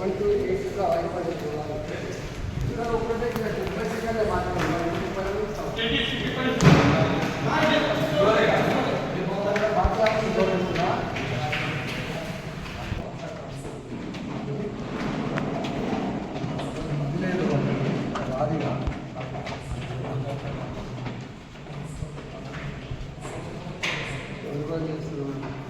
Seven to eight అయిపోయింది ఇక్కడ ఒకటే డెబ్బై సెకండ్ ఎవరున్నా మీ దగ్గర సార్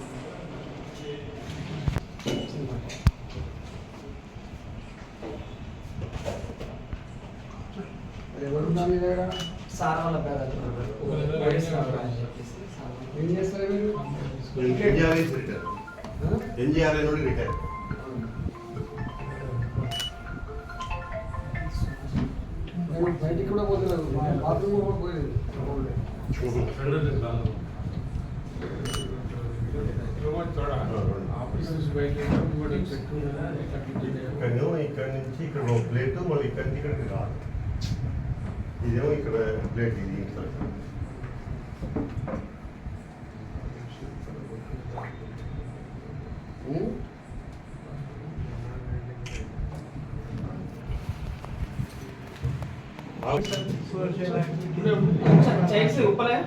వాళ్ళ పేరు వైఎస్ఆర్ అని చెప్పేసి సార్ వాళ్ళ- ఏం చేస్తారు మీరు? NGRS retire. ఎన్జిఆర్ఐ నుండి రిటైర్. నేను బయటికి కూడా పోతున్నాను మా బాత్రూమ్ కూడా పోయేది ఇక్కడేమో ఇక్కడ నుంచి ఇక్కడ ఒక ప్లేట్ మళ్ళీ ఇక్కడ నుంచి ఇక్కడికి రాదు. ఇదేమో ఇక్కడ ప్లేట్ ఇది ఇంట్లో. మనిషి ఉప్పలే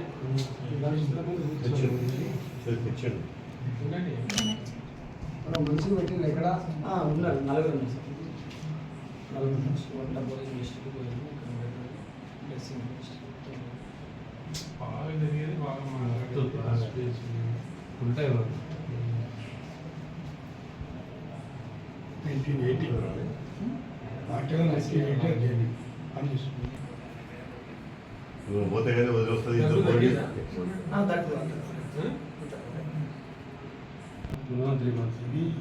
పెట్టింది ఎక్కడ ఉన్నారు నలుగురు ఉన్నారు సార్ నలుగురు చేసి భోజనం ఇక్కడ పెట్టారు. డ్రెస్సింగ్ చేసి. Nineteen eighty article nineteen eighty JD పనిచేస్తుంది నువ్వు పోతే కానీ వదిలి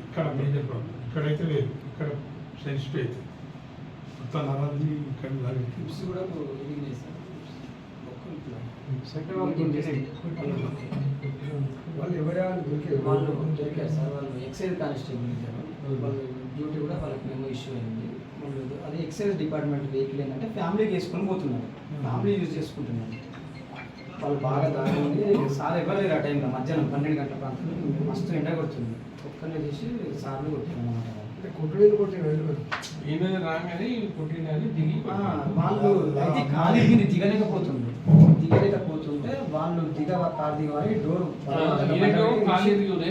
ఇక్కడ మేజర్ ప్రాబ్లం ఇక్కడైతే లేదు ఇక్కడ సెన్సిటివ్ అవుతుంది మొత్తం నరాలని ఇక్కడ. టిప్స్ కూడా బొక్కలు ఇట్లా. వాళ్ళు ఎవరా అని దొరికేది? వాళ్ళు దొరికారు సార్. వాళ్ళు ఎక్సైజ్ కానిస్టేబుల్ వాళ్ళు డ్యూటీ కూడా వాళ్ళకి మేము ఇష్యూ అయింది. అది ఎక్సైజ్ డిపార్ట్మెంట్ వెహికల్ ఏంటంటే ఫ్యామిలీకి వేసుకొని పోతున్నారు. ఫ్యామిలీ యూజ్ చేసుకుంటున్నారు. వాళ్ళు బాగా దాని ఉంది సార్ ఇవ్వలేరు ఆ టైంలో మధ్యాహ్నం పన్నెండు గంటల ప్రాంతంలో మస్తు ఎండ కొడుతుంది ఒక్కనే చేసి సార్లు కొట్టారు అనమాట అంటే కొట్టుడేది కొట్టి వెళ్ళదు ఈయన రాగానే కొట్టినని దిగి ఆ, వాళ్ళు అయితే దిగలేకపోతుంది దిగలేకపోతుంటే వాళ్ళు దిగ కారు దిగవాలి డోర్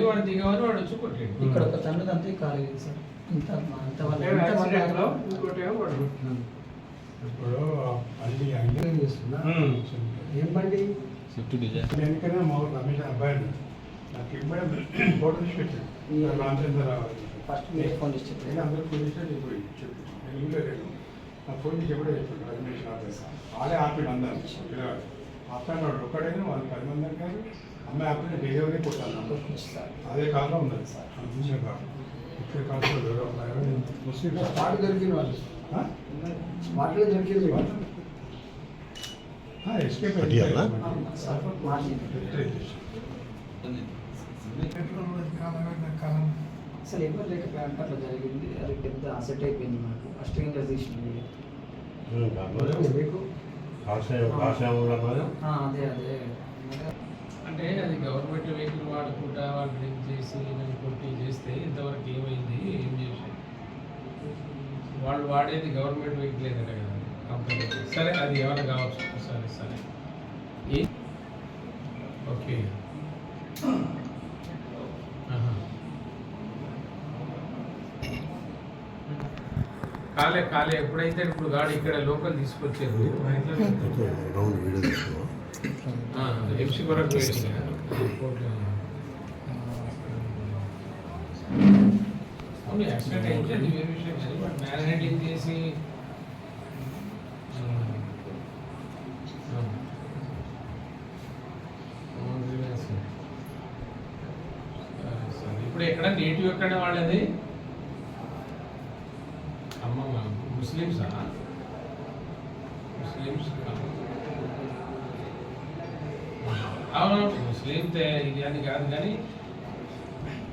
వాడు వాడు వచ్చి కొట్టాడు. ఇక్కడ ఒక తండ్రి అంతే ఎగిరి సార్. ఇంత అంత వాళ్ళు ఏం బండి? ఎందుకనే మా రమేష్. నాకు ఇమ్మడే ఫోటో తీసి పెట్టాడు రామచంద్ర రావాలి. ఫస్ట్ మీరు ఫోన్ చేసి నేను చెప్పారు అందరూ స్టేషన్ పోయి చెప్పు. నేను ఇంట్లో లేను. నా ఫోన్ చేసి ఎప్పుడో చెప్పాడు రమేష్ ఆపేసి వాళ్ళే ఆపిడు అందరు. పిల్లవాడు ఆపాడు ఒక్కడైనా వాళ్ళు పది మంది అంటారు. అమ్మాయి ఆపిన డెలివరీ కొట్టాను అదే కాలంలో ఉన్నది సార్. చూసే కాదు ఇక్కడ కాలంలో ముస్లిం స్పాట్ దొరికిన వాళ్ళు. స్పాట్లో దొరికింది వాళ్ళు. ఎస్కేప్ పటియాలా? మార్చి అసలు ఎవరు లేకపోయారంటే అట్లా జరిగింది. అది పెద్ద అసెట్ అయిపోయింది మాకు. ఫస్ట్ ఇంకా తీసింది ఆ, అదే అదే. అంటే అది గవర్నమెంట్ వెహికల్ వాడుకుంటా వాళ్ళు డ్రింక్ చేసి నన్ను కొట్టి చేస్తే ఇంతవరకు ఏమైంది? ఏం చేశారు? వాళ్ళు వాడేది గవర్నమెంట్ వెహికల్ కదా కంపెనీ సరే అది ఏమైనా కావచ్చు? సరే సరే. ఓకే. కాలే కాలే. ఎప్పుడైతే ఇప్పుడు గాడి ఇక్కడ లోకల్ తీసుకొచ్చారు మా ఇంట్లో రౌండ్ వీడియో తీసుకో. ఎంసీ కొరకు అవును యాక్సిడెంట్ అయితే వేరే విషయం బట్ మ్యాన్ హ్యాండ్లింగ్ చేసి. ఇప్పుడు ఎక్కడ నేటివ్ ఎక్కడ వాళ్ళది? అమ్మమ్మ ముస్లిమ్సా? ముస్లిమ్స్ అవును ముస్లిం ఇది అని కాదు కానీ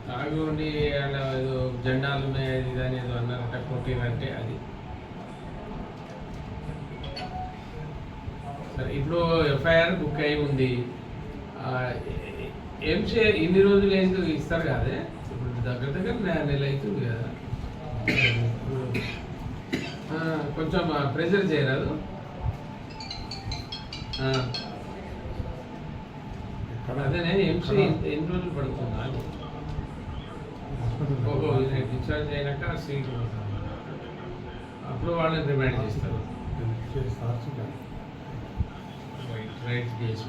తాగి ఉండి అలా ఏదో జెండాలు ఉన్నాయి అది ఇది అని ఏదో అన్నారట కొట్టిందంటే అది. సరే ఇప్పుడు ఎఫ్ఐఆర్ బుక్ అయి ఉంది. ఏం చే ఇన్ని రోజులు ఏంటో ఇస్తారు కాదే. ఇప్పుడు దగ్గర దగ్గర నెల అవుతుంది కదా. ఇప్పుడు కొంచెం ప్రెజర్ చేయరాదు. అదే నేను ఎంసీ ఎన్ని రోజులు పడుతున్నా ఓహో డిశ్చార్జ్ అయినాక సీట్ అప్పుడు వాళ్ళని రిమైండ్ చేస్తారు. Right case